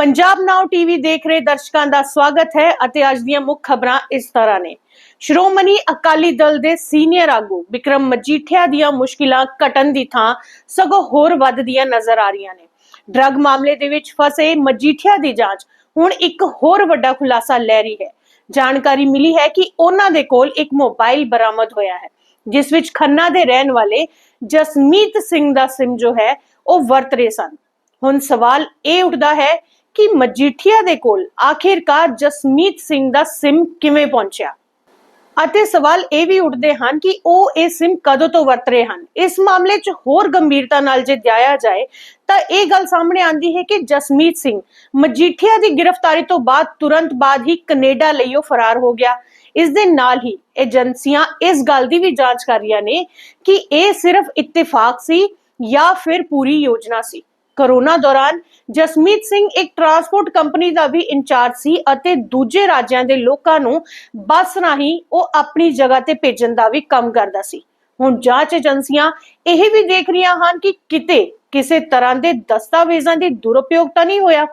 ਪੰਜਾਬ ਨਾਓ TV ਦੇਖ ਰਹੇ ਦਰਸ਼ਕਾਂ ਦਾ ਸਵਾਗਤ ਹੈ ਅਤੇ ਅੱਜ ਦੀਆਂ ਮੁੱਖ ਖਬਰਾਂ ਇਸ ਤਰ੍ਹਾਂ ਨੇ। ਸ਼੍ਰੋਮਣੀ ਅਕਾਲੀ ਦਲ ਦੇ ਸੀਨੀਅਰ ਆਗੂ ਵਿਕਰਮ ਮਜੀਠੀਆ ਦੀਆਂ ਮੁਸ਼ਕਿਲਾਂ ਘਟਣ ਦੀ ਥਾਂ ਸਗੋਂ ਹੋਰ ਵੱਧਦੀਆਂ ਨਜ਼ਰ ਆ ਰਹੀਆਂ ਨੇ। ਡਰੱਗ ਮਾਮਲੇ ਦੇ ਵਿੱਚ ਫਸੇ ਮਜੀਠੀਆ ਦੀ ਜਾਂਚ ਹੁਣ ਇੱਕ ਹੋਰ ਵੱਡਾ ਖੁਲਾਸਾ ਲੈ ਰਹੀ ਹੈ। ਜਾਣਕਾਰੀ ਮਿਲੀ ਹੈ ਕਿ ਉਹਨਾਂ ਦੇ ਕੋਲ ਇੱਕ ਮੋਬਾਈਲ ਬਰਾਮਦ ਹੋਇਆ ਹੈ, ਜਿਸ ਵਿੱਚ ਖੰਨਾ ਦੇ ਰਹਿਣ ਵਾਲੇ ਜਸਮੀਤ ਸਿੰਘ ਦਾ ਸਿਮ ਜੋ ਹੈ, ਉਹ ਵਰਤ ਰਹੇ ਸਨ। ਹੁਣ ਸਵਾਲ ਇਹ ਉੱਠਦਾ ਹੈ ਕਿ ਮਜੀਠੀਆ ਦੇ ਕੋਲ ਆਖਿਰਕਾਰ ਜਸਮੀਤ ਸਿੰਘ ਦਾ ਸਿਮ ਕਿਵੇਂ ਪਹੁੰਚਿਆ? ਅਤੇ ਸਵਾਲ ਇਹ ਵੀ ਉੱਠਦੇ ਹਨ ਕਿ ਉਹ ਇਹ ਸਿਮ ਕਦੋਂ ਤੋਂ ਵਰਤ ਰਹੇ ਹਨ? ਇਸ ਮਾਮਲੇ 'ਚ ਹੋਰ ਗੰਭੀਰਤਾ ਨਾਲ ਜੇ ਜਾਇਆ ਜਾਏ, ਤਾਂ ਇਹ ਗੱਲ ਸਾਹਮਣੇ ਆਂਦੀ ਹੈ ਕਿ ਜਸਮੀਤ ਸਿੰਘ ਮਜੀਠੀਆ ਦੀ ਗ੍ਰਿਫਤਾਰੀ ਤੋਂ ਬਾਅਦ ਤੁਰੰਤ ਬਾਅਦ ਹੀ ਕੈਨੇਡਾ ਲਈ ਉਹ ਫਰਾਰ ਹੋ ਗਿਆ। ਇਸ ਦੇ ਨਾਲ ਹੀ ਏਜੰਸੀਆਂ ਇਸ ਗੱਲ ਦੀ ਵੀ ਜਾਂਚ ਕਰ ਰਹੀਆਂ ਨੇ ਕਿ ਇਹ ਸਿਰਫ ਇਤਿਫਾਕ ਸੀ ਜਾਂ ਫਿਰ ਪੂਰੀ ਯੋਜਨਾ ਸੀ। ਕਰੋਨਾ ਦੌਰਾਨ ਜਸਮੀਤ ਸਿੰਘ ਇੱਕ ਟਰਾਂਸਪੋਰਟ ਕੰਪਨੀ ਦਾ ਵੀ ਇੰਚਾਰਜ ਸੀ ਅਤੇ ਦੂਜੇ ਰਾਜਾਂ ਦੇ ਲੋਕਾਂ ਨੂੰ ਬੱਸ ਰਾਹੀਂ ਉਹ ਆਪਣੀ ਜਗ੍ਹਾ ਤੇ ਭੇਜਣ ਦਾ ਵੀ ਕੰਮ ਕਰਦਾ ਸੀ। ਹੁਣ ਜਾਂਚ ਏਜੰਸੀਆਂ ਇਹ ਵੀ ਦੇਖ ਰਹੀਆਂ ਹਨ ਕਿ ਕਿਤੇ ਕਿਸੇ ਤਰ੍ਹਾਂ ਦੇ ਦਸਤਾਵੇਜ਼ਾਂ ਦੀ ਦੁਰਉਪਯੋਗ ਤਾਂ ਨਹੀਂ ਹੋਇਆ।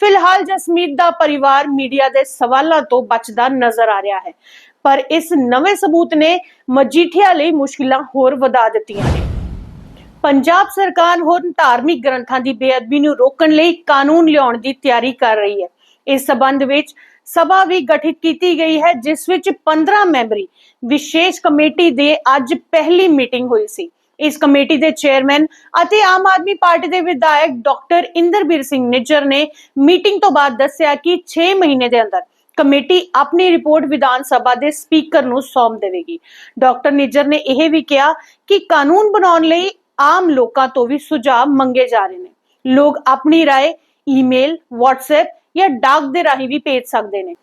ਫਿਲਹਾਲ ਜਸਮੀਤ ਦਾ ਪਰਿਵਾਰ ਮੀਡੀਆ ਦੇ ਸਵਾਲਾਂ ਤੋਂ ਬਚਦਾ ਨਜ਼ਰ ਆ ਰਿਹਾ ਹੈ। ਪਰ ਇਸ ਨਵੇਂ ਸਬੂਤ ਨੇ ਮਜੀਠੀਆ ਲਈ ਮੁਸ਼ਕਿਲਾਂ ਹੋਰ ਵਧਾ ਦਿੱਤੀਆਂ ਨੇ। ਪੰਜਾਬ ਸਰਕਾਰ ਹੁਣ ਧਾਰਮਿਕ ਗ੍ਰੰਥਾਂ ਦੀ ਬੇਅਦਬੀ ਨੂੰ ਰੋਕਣ ਲਈ ਕਾਨੂੰਨ ਲਿਆਉਣ ਦੀ ਤਿਆਰੀ ਕਰ ਰਹੀ ਹੈ। ਇਸ ਸਬੰਧ ਵਿੱਚ ਸਭਾ ਵੀ ਗਠਿਤ ਕੀਤੀ ਗਈ ਹੈ, ਜਿਸ ਵਿੱਚ 15 ਮੈਂਬਰੀ ਵਿਸ਼ੇਸ਼ ਕਮੇਟੀ ਦੇ ਅੱਜ ਪਹਿਲੀ ਮੀਟਿੰਗ ਹੋਈ ਸੀ। ਇਸ ਕਮੇਟੀ ਦੇ ਚੇਅਰਮੈਨ ਅਤੇ ਆਮ ਆਦਮੀ ਪਾਰਟੀ ਦੇ ਵਿਧਾਇਕ ਡਾਕਟਰ ਇੰਦਰਬੀਰ ਸਿੰਘ ਨਿੱਜਰ ਨੇ ਮੀਟਿੰਗ ਤੋਂ ਬਾਅਦ ਦੱਸਿਆ ਕਿ 6 ਮਹੀਨੇ ਦੇ ਅੰਦਰ ਕਮੇਟੀ ਆਪਣੀ ਰਿਪੋਰਟ ਵਿਧਾਨ ਸਭਾ ਦੇ ਸਪੀਕਰ ਨੂੰ ਸੌਂਪ ਦੇਵੇਗੀ। ਡਾਕਟਰ ਨਿੱਜਰ ਨੇ ਇਹ ਵੀ ਕਿਹਾ ਕਿ ਕਾਨੂੰਨ ਬਣਾਉਣ ਲਈ ਆਮ ਲੋਕਾਂ ਤੋਂ ਵੀ ਸੁਝਾਅ ਮੰਗੇ ਜਾ ਰਹੇ ਨੇ ਲੋਕ ਆਪਣੀ رائے ਈਮੇਲ WhatsApp ਜਾਂ ਡਾਕ ਦੇ ਰਾਹੀਂ ਵੀ ਭੇਜ ਸਕਦੇ ਨੇ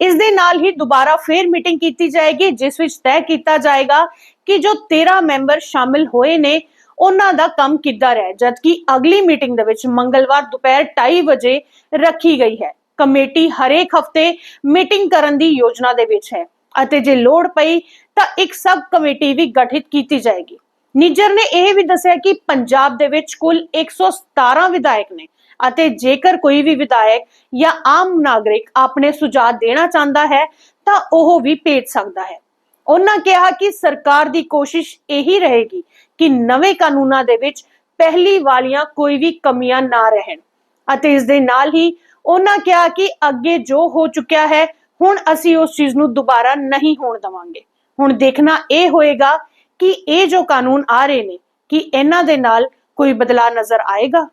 ਇਸ ਦੇ ਨਾਲ ਹੀ ਦੁਬਾਰਾ ਫੇਰ ਮੀਟਿੰਗ ਕੀਤੀ ਜਾਏਗੀ ਜਿਸ ਵਿੱਚ ਤੈਅ ਕੀਤਾ ਜਾਏਗਾ ਕਿ ਜੋ 13 ਮੈਂਬਰ ਸ਼ਾਮਿਲ ਹੋਏ ਨੇ ਉਹਨਾਂ ਦਾ ਕੰਮ ਕਿੱਦਾਂ ਰਿਹਾ ਜਦਕਿ ਅਗਲੀ ਮੀਟਿੰਗ ਦੇ ਵਿੱਚ ਮੰਗਲਵਾਰ ਦੁਪਹਿਰ 2:30 ਵਜੇ ਰੱਖੀ ਗਈ ਹੈ ਕਮੇਟੀ ਹਰੇਕ ਹਫਤੇ ਮੀਟਿੰਗ ਕਰਨ ਦੀ ਯੋਜਨਾ ਦੇ ਵਿੱਚ ਹੈ ਅਤੇ ਜੇ ਲੋੜ ਪਈ ਤਾਂ ਇੱਕ ਸਬ ਕਮੇਟੀ ਵੀ ਗਠਿਤ ਕੀਤੀ ਜਾਏਗੀ ਨਿੱਜਰ ਨੇ ਇਹ ਵੀ ਦੱਸਿਆ ਕਿ ਪੰਜਾਬ ਦੇ ਵਿੱਚ ਕੁੱਲ 117 ਵਿਧਾਇਕ ਨੇ ਅਤੇ ਜੇਕਰ ਕੋਈ ਵੀ ਵਿਧਾਇਕ ਜਾਂ ਆਮ ਨਾਗਰਿਕ ਆਪਣੇ ਸੁਝਾਅ ਦੇਣਾ ਚਾਹੁੰਦਾ ਹੈ, ਤਾਂ ਉਹ ਵੀ ਭੇਜ ਸਕਦਾ ਹੈ। ਉਹਨਾਂ ਕਿਹਾ ਕਿ ਸਰਕਾਰ ਦੀ ਕੋਸ਼ਿਸ਼ ਇਹੀ ਰਹੇਗੀ ਕਿ ਨਵੇਂ ਕਾਨੂੰਨਾਂ ਦੇ ਵਿੱਚ ਪਹਿਲੀ ਵਾਲੀਆਂ ਕੋਈ ਵੀ ਕਮੀਆਂ ਨਾ ਰਹਿਣ। ਅਤੇ ਇਸ ਦੇ ਨਾਲ ਹੀ ਉਹਨਾਂ ਕਿਹਾ ਕਿ ਅੱਗੇ ਜੋ ਹੋ ਚੁੱਕਿਆ ਹੈ, ਹੁਣ ਅਸੀਂ ਉਸ ਚੀਜ਼ ਨੂੰ ਦੁਬਾਰਾ ਨਹੀਂ ਹੋਣ ਦਵਾਂਗੇ। ਹੁਣ ਦੇਖਣਾ ਇਹ ਹੋਏਗਾ ਕਿ ਇਹ ਜੋ ਕਾਨੂੰਨ ਆ ਰਹੇ ਨੇ, ਕਿ ਇਹਨਾਂ ਦੇ ਨਾਲ ਕੋਈ ਬਦਲਾਅ ਨਜ਼ਰ ਆਏਗਾ?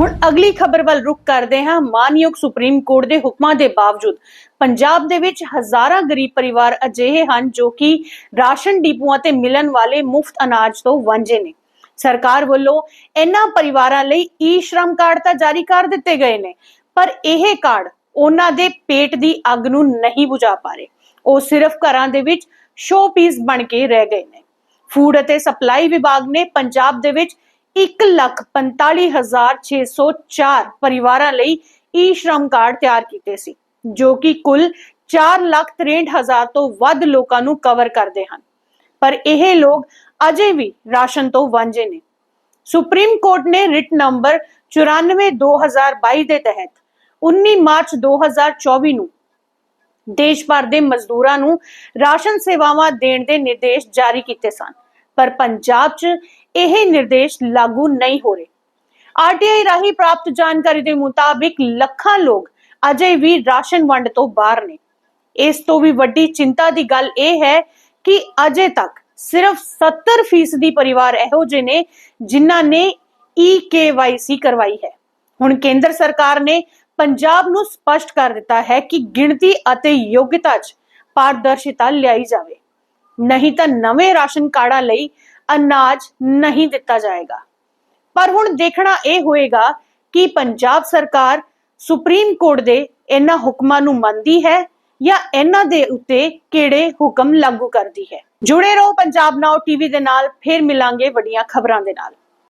ਹੁਣ ਅਗਲੀ ਖਬਰ ਵੱਲ ਰੁਕ ਕਰਦੇ ਹਾਂ। ਮਾਨਯੋਗ ਸੁਪਰੀਮ ਕੋਰਟ ਦੇ ਹੁਕਮਾਂ ਦੇ ਬਾਵਜੂਦ ਪੰਜਾਬ ਦੇ ਵਿੱਚ ਹਜ਼ਾਰਾਂ ਗਰੀਬ ਪਰਿਵਾਰ ਅਜਿਹੇ ਹਨ ਜੋ ਕਿ ਰਾਸ਼ਨ ਡਿਪੂਆਂ ਤੇ ਮਿਲਣ ਵਾਲੇ ਮੁਫਤ ਅਨਾਜ ਤੋਂ ਵਾਂਝੇ ਨੇ। ਸਰਕਾਰ ਵੱਲੋਂ ਇਹਨਾਂ ਪਰਿਵਾਰਾਂ ਲਈ ਈ ਸ਼ਰਮ ਕਾਰਡ ਤਾਂ ਜਾਰੀ ਕਰ ਦਿੱਤੇ ਗਏ ਨੇ, ਪਰ ਇਹ ਕਾਰਡ ਉਹਨਾਂ ਦੇ ਪੇਟ ਦੀ ਅੱਗ ਨੂੰ ਨਹੀਂ ਬੁਝਾ ਪਾ ਰਹੇ। ਉਹ ਸਿਰਫ ਘਰਾਂ ਦੇ ਵਿੱਚ ਸ਼ੋਪੀਸ ਬਣ ਕੇ ਰਹਿ ਗਏ ਨੇ। ਫੂਡ ਅਤੇ ਸਪਲਾਈ ਵਿਭਾਗ ਨੇ ਪੰਜਾਬ ਦੇ ਵਿੱਚ 145604 ਪਰਿਵਾਰਾਂ ਲਈ ਈ ਸ਼੍ਰਮ ਕਾਰਡ ਤਿਆਰ ਕੀਤੇ ਸੀ, ਜੋ ਕਿ ਕੁੱਲ 463000 ਤੋਂ ਵੱਧ ਲੋਕਾਂ ਨੂੰ ਕਵਰ ਕਰਦੇ ਹਨ। ਪਰ ਇਹ ਲੋਕ ਅਜੇ ਵੀ ਰਾਸ਼ਨ ਤੋਂ ਵਾਂਝੇ ਨੇ। ਸੁਪਰੀਮ ਕੋਰਟ ਨੇ ਰਿਟ ਨੰਬਰ 94/2022 ਦੇ ਤਹਿਤ 19 ਮਾਰਚ 2024 ਨੂੰ ਦੇਸ਼ ਭਰ ਦੇ ਮਜ਼ਦੂਰਾਂ ਨੂੰ ਰਾਸ਼ਨ ਸੇਵਾਵਾਂ ਦੇਣ ਦੇ ਨਿਰਦੇਸ਼ ਜਾਰੀ ਕੀਤੇ ਸਨ, ਪਰ ਪੰਜਾਬ 'ਚ ਇਹ ਨਿਰਦੇਸ਼ ਲਾਗੂ ਨਹੀਂ ਹੋ ਰਹੇ। ਆਰਟੀਆਈ ਰਾਹੀਂ ਪ੍ਰਾਪਤ ਜਾਣਕਾਰੀ ਦੇ ਮੁਤਾਬਿਕ ਲੱਖਾਂ ਲੋਕ ਅਜੇ ਵੀ ਰਾਸ਼ਨ ਵੰਡ ਤੋਂ ਬਾਹਰ ਨੇ। ਇਸ ਤੋਂ ਵੀ ਵੱਡੀ ਚਿੰਤਾ ਦੀ ਗੱਲ ਇਹ ਹੈ ਕਿ ਅਜੇ ਤੱਕ ਸਿਰਫ 70% ਪਰਿਵਾਰ ਇਹੋ ਜਿਹੇ ਨੇ ਜਿਨ੍ਹਾਂ ਨੇ ਈ ਕਰਵਾਈ ਹੈ। ਹੁਣ ਕੇਂਦਰ ਸਰਕਾਰ ਨੇ ਪੰਜਾਬ ਨੂੰ ਸਪਸ਼ਟ ਕਰ ਦਿੱਤਾ ਹੈ ਕਿ ਗਿਣਤੀ ਅਤੇ ਯੋਗਤਾ 'ਚ ਪਾਰਦਰਸ਼ਿਤਾ ਲਿਆਈ ਜਾਵੇ। ਨਹੀਂ ਤਾਂ ਨਵੇਂ ਰਾਸ਼ਨ ਕਾਰਡਾਂ ਲਈ ਅਨਾਜ ਨਹੀਂ ਦਿੱਤਾ ਜਾਏਗਾ। ਪਰ ਹੁਣ ਦੇਖਣਾ ਇਹ ਹੋਏਗਾ ਕਿ ਪੰਜਾਬ ਸਰਕਾਰ ਸੁਪਰੀਮ ਕੋਰਟ ਦੇ ਇਹਨਾਂ ਹੁਕਮਾਂ ਨੂੰ ਮੰਨਦੀ ਹੈ ਜਾਂ ਇਹਨਾਂ ਦੇ ਉੱਤੇ ਕਿਹੜੇ ਹੁਕਮ ਲਾਗੂ ਕਰਦੀ ਹੈ। ਜੁੜੇ ਰਹੋ ਪੰਜਾਬ ਨਾਓ ਟੀਵੀ ਦੇ ਨਾਲ, ਫਿਰ ਮਿਲਾਂਗੇ ਵੱਡੀਆਂ ਖਬਰਾਂ ਦੇ ਨਾਲ।